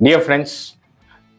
Dear friends,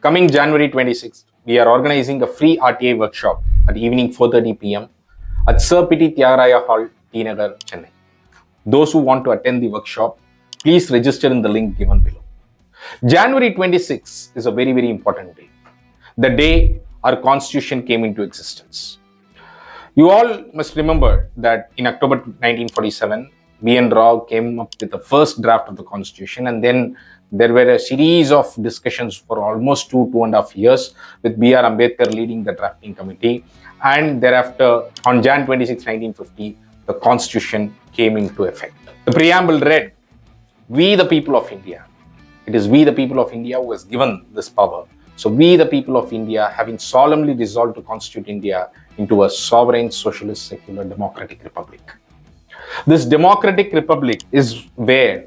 coming January 26th, we are organizing a free RTA workshop at evening 4:30 p.m. at Sir Pity Tyagaraja Hall, T Nagar, Chennai. Those who want to attend the workshop, please register in the link given below. January 26th is a very very important day. The day our constitution came into existence. You all must remember that in October 1947, B.N. Rao came up with the first draft of the constitution, and then there were a series of discussions for almost two, two and a half years with B.R. Ambedkar leading the drafting committee. And thereafter, on Jan 26, 1950, the constitution came into effect. The preamble read, We the people of India. It is we the people of India who has given this power. So we the people of India having solemnly resolved to constitute India into a sovereign, socialist, secular, democratic republic. This democratic republic is where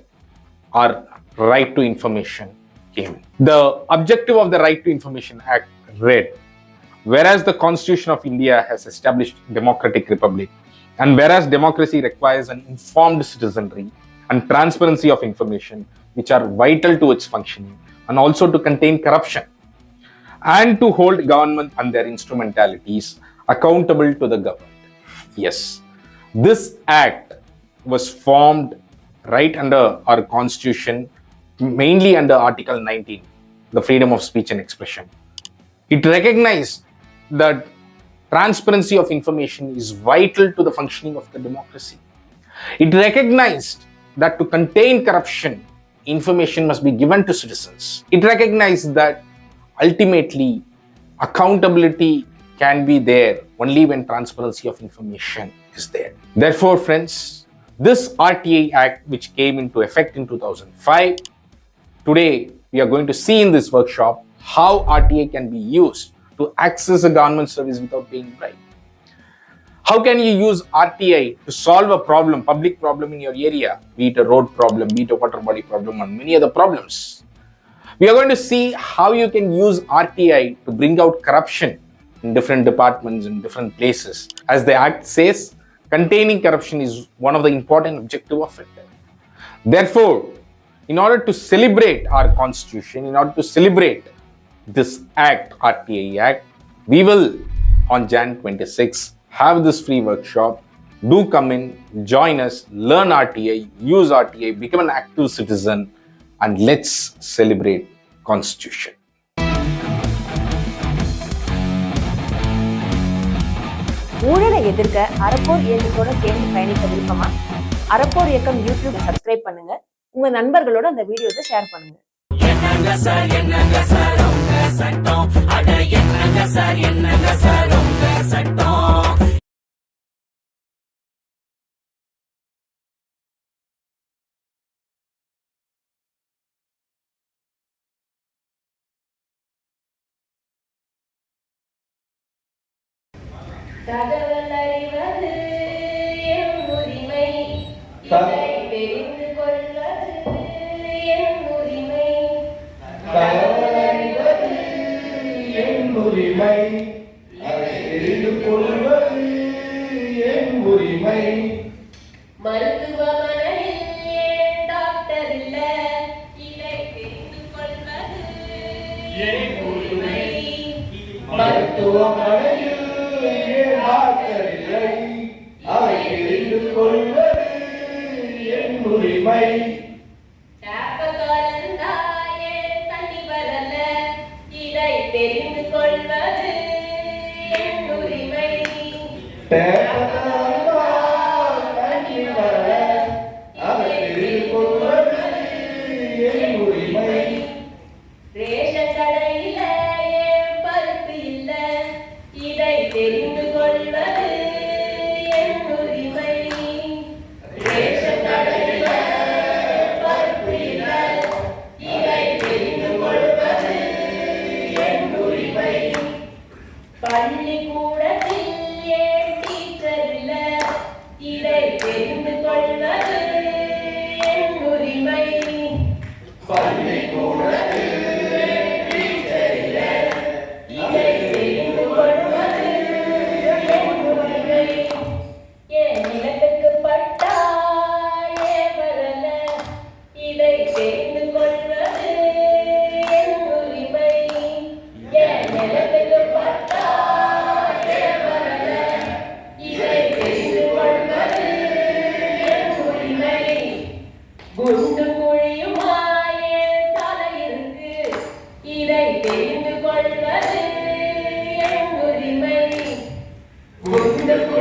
our right to information came. The objective of the Right to Information Act read whereas the Constitution of India has established democratic republic and whereas democracy requires an informed citizenry and transparency of information which are vital to its functioning and also to contain corruption and to hold government and their instrumentalities accountable to the government. Yes, this act was formed right under our constitution, mainly under Article 19, the freedom of speech and expression. It recognized that transparency of information is vital to the functioning of the democracy. It recognized that to contain corruption, information must be given to citizens. It recognized that ultimately accountability can be there only when transparency of information is there. Therefore, friends, this RTA Act, which came into effect in 2005, today we are going to see in this workshop how RTA can be used to access a government service without paying bribe. How can you use RTI to solve a problem, public problem in your area, be it a road problem, be it a water body problem, and many other problems? We are going to see how you can use RTI to bring out corruption in different departments in different places. As the Act says, containing corruption is one of the important objective of it. Therefore, in order to celebrate our constitution, in order to celebrate this act, RTA Act, we will on Jan 26 have this free workshop. Do come in, join us, learn RTA, use RTA, become an active citizen, and let's celebrate Constitution. ஊழலை எதிர்க்க அறப்போர் இயக்கத்தோட சேர்ந்து பயணிக்க விருப்பமா அறப்போர் இயக்கம் YouTube subscribe பண்ணுங்க. உங்க நண்பர்களோட அந்த வீடியோஸை ஷேர் பண்ணுங்க. சட்டம்? அட என்னங்க சார் என்னங்க சார் உங்க சட்டம்? தகவல் அறிவது என் உரிமை இதை தெரிந்து கொள்வது என் உரிமை. தகவல் அறிவது என் உரிமை. அதை தெரிந்து கொள்வது என் உரிமை. மருத்துவமனையில் டாக்டர் இல்ல? இதை தெரிந்து கொள்வது என் உரிமை. மருத்துவமனையில் ஏன் டாக்டர் அதை தெரிந்து கொள்வது என் உரிமை. Thank you.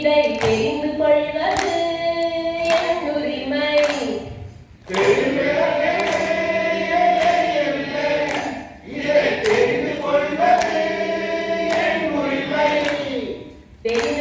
இதை தெரிந்து கொள்வது என் உரிமை. தெரிந்து